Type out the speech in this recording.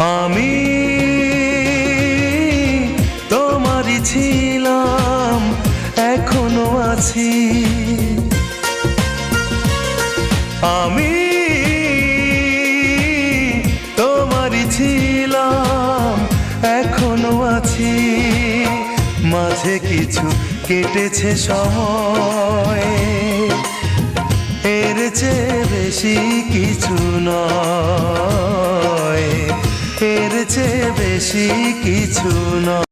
আমি তোমারই ছিলাম, এখনও আছি। আমি তোমারই ছিলাম, এখনও আছি। মাঝে কিছু কেটেছে সময়, এর চেয়ে বেশি কিছু নয়। এর চেয়ে বেশি কিছু নয়।